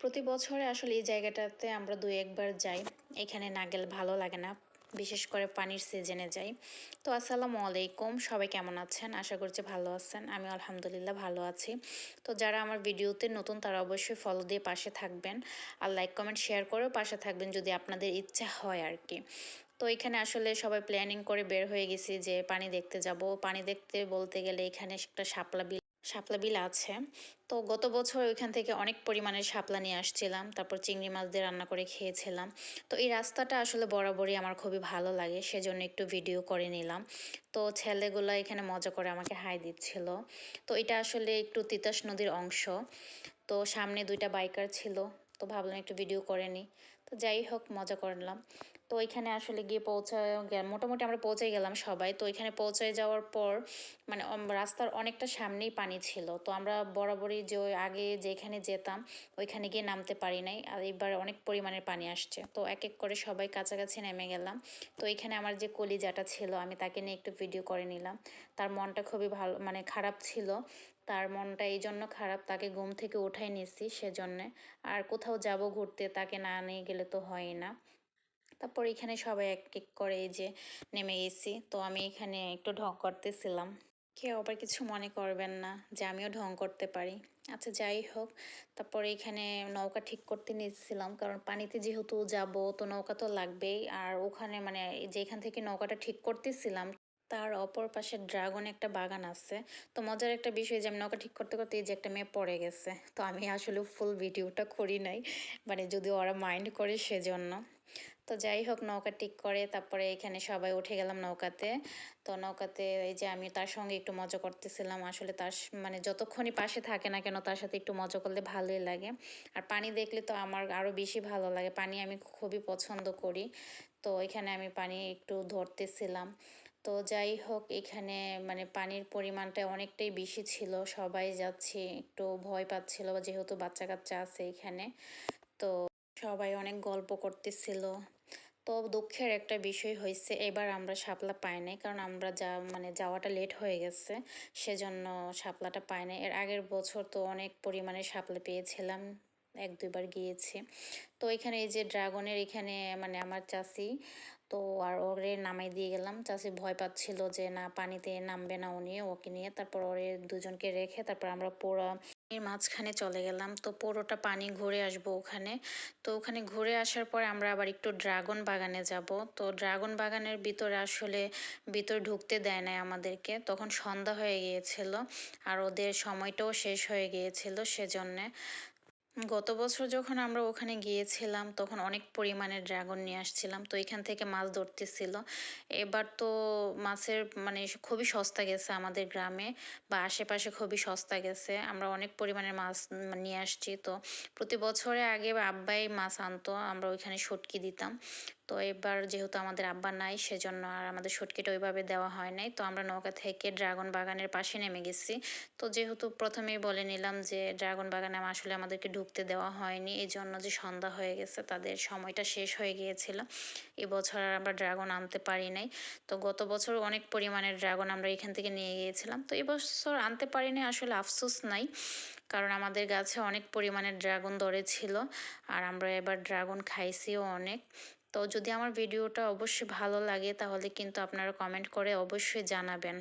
প্রতি বছরে আসলে এই জায়গাটাতে আমরা দুই একবার যাই। এখানে না গেলে ভালো লাগে না, বিশেষ করে পানির সিজনে যাই। তো আসসালামু আলাইকুম, সবাই কেমন আছেন? আশা করছি ভালো আছেন। আমি আলহামদুলিল্লাহ ভালো আছি। তো যারা আমার ভিডিওতে নতুন, তারা অবশ্যই ফলো দিয়ে পাশে থাকবেন আর লাইক কমেন্ট শেয়ার করেও পাশে থাকবেন যদি আপনাদের ইচ্ছা হয় আর কি। তো এখানে আসলে সবাই প্ল্যানিং করে বের হয়ে গেছি যে পানি দেখতে যাব। পানি দেখতে বলতে গেলে এখানে একটা শাপলা বিল শাপলা বিল আছে। তো গত বছর ওইখান থেকে অনেক পরিমাণের শাপলা নিয়ে আসছিলাম, তারপর চিংড়ি মাছ দিয়ে রান্না করে খেয়েছিলাম। তো এই রাস্তাটা আসলে বরাবরই আমার খুবই ভালো লাগে, সেজন্য একটু ভিডিও করে নিলাম। তো ছেলেগুলো এখানে মজা করে আমাকে হাই দিচ্ছিল। তো এটা আসলে একটু তিতাস নদীর অংশ। তো সামনে দুইটা বাইকার ছিল, তো ভাবলাম একটু ভিডিও করে নিই। তো যাই হোক, মজা করলাম। তো ওইখানে আসলে গিয়ে পৌঁছায় মোটামুটি আমরা পৌঁছে গেলাম সবাই। তো ওইখানে পৌঁছে যাওয়ার পর মানে রাস্তার অনেকটা সামনেই পানি ছিল। তো আমরা বরাবরই যে আগে যেখানে যেতাম, ওইখানে গিয়ে নামতে পারি নাই। আর এবার অনেক পরিমাণের পানি আসছে। তো এক এক করে সবাই কাছাকাছি নেমে গেলাম। তো এখানে আমার যে কলিজাটা ছিল, আমি তাকে নিয়ে একটু ভিডিও করে নিলাম। তার মনটা খুবই ভালো মানে খারাপ ছিল। তার মনটা এই জন্য খারাপ, তাকে ঘুম থেকে উঠাই নিয়েছি সেজন্যে। আর কোথাও যাব ঘুরতে, তাকে না নিয়ে গেলে তো হয় না। তারপর এখানে সবাই এক এক করে যে নেমে গেছি। তো আমি এখানে একটু ঢং করতেছিলাম। কেউ আবার কিছু মনে করবেন না যে আমিও ঢং করতে পারি। আচ্ছা যাই হোক। তারপরে এখানে নৌকা ঠিক করতে নিয়েছিলাম কারণ পানিতে যেহেতু যাব তো নৌকা তো লাগবেই। আর ওখানে মানে যেখান থেকে নৌকাটা ঠিক করতেছিলাম তার অপর পাশে ড্রাগন একটা বাগান আছে। তো মজার একটা বিষয় যে আমি নৌকা ঠিক করতে করতে এই যে একটা মেয়ে পড়ে গেছে। তো আমি আসলে ফুল ভিডিওটা করি নাই। মানে যদি ওরা মাইন্ড করে সেজন্য। তো যাই হোক নৌকা ঠিক করে তারপরে এখানে সবাই উঠে গেলাম নৌকাতে। তো নৌকাতে এই যে আমি তার সঙ্গে একটু মজা করতেছিলাম। আসলে তার মানে যতক্ষণই পাশে থাকে না কেন তার সাথে একটু মজা করলে ভালোই লাগে। আর পানি দেখলে তো আমার আরও বেশি ভালো লাগে। পানি আমি খুবই পছন্দ করি। তো এখানে আমি পানি একটু ধরতেছিলাম। তো যাই হোক এখানে মানে পানির পরিমাণটা অনেকটাই বেশি ছিল। সবাই যাচ্ছে, একটু ভয় পাচ্ছিল যেহেতু বাচ্চা কাচ্চা আছে এখানে। তো সবাই অনেক গল্প করতেছিল। তো দুঃখের একটা বিষয় হয়েছে এবার আমরা শাপলা পাই নাই। কারণ আমরা যা মানে যাওয়াটা লেট হয়ে গেছে, সেজন্য শাপলাটা পাই নাই। এর আগের বছর তো অনেক পরিমাণে শাপলা পেয়েছিলাম, এক, দুইবার গিয়েছি। তো এখানে এই যে ড্রাগনের এখানে মানে আমার চাষি তো আর ওরে নামাই দিয়ে গেলাম। চাষি ভয় পাচ্ছিল যে না, পানিতে নামবে না উনি ওকে নিয়ে। তারপর ওরে দুজনকে রেখে তারপর আমরা পোড়া এর মাঝখানে চলে গেলাম। তো পুরোটা পানি ঘুরে আসব ওখানে। তো ওখানে ঘুরে আসার পরে আমরা আবার একটু ড্রাগন বাগানে যাব। তো ড্রাগন বাগানের ভিতরে আসলে ভিতর ঢুকতে দেয় নাই আমাদেরকে। তখন সন্ধ্যা হয়ে গিয়েছিল আর ওদের সময়টাও শেষ হয়ে গিয়েছিল সেজন্যে। গত বছর যখন আমরা ওখানে গিয়েছিলাম, তখন অনেক পরিমাণে ড্রাগন নিয়ে আসছিলাম। তো এখান থেকে মাছ ধরতেছিল। এবার তো মাছের মানে খুবই সস্তা গেছে আমাদের গ্রামে বা আশেপাশে খুবই সস্তা গেছে। আমরা অনেক পরিমাণের মাছ নিয়ে আসছি। তো প্রতি বছরে আগে আব্বাই মাছ আনতো, আমরা ওইখানে সটকি দিতাম। তো এবার যেহেতু আমাদের আব্বা নাই, সেজন্য আর আমাদের সটকিটা ওইভাবে দেওয়া হয় নাই। তো আমরা নৌকা থেকে ড্রাগন বাগানের পাশে নেমে গেছি। তো যেহেতু প্রথমেই বলে নিলাম যে ড্রাগন বাগানে আসলে আমাদেরকে ঢুকতে দেওয়া হয়নি। এই জন্য যে সন্ধ্যা হয়ে গেছে, তাদের সময়টা শেষ হয়ে গিয়েছিল। এবছর আর আমরা ড্রাগন আনতে পারি নাই। তো গত বছর অনেক পরিমাণের ড্রাগন আমরা এখান থেকে নিয়ে গিয়েছিলাম। তো এবছর আনতে পারিনি, আসলে আফসোস নাই। কারণ আমাদের গাছে অনেক পরিমাণের ড্রাগন ধরেছিল আর আমরা এবার ড্রাগন খাইছিও অনেক। তো যদি আমার ভিডিওটা অবশ্যই ভালো লাগে, তাহলে কিন্তু আপনারা কমেন্ট করে অবশ্যই জানাবেন।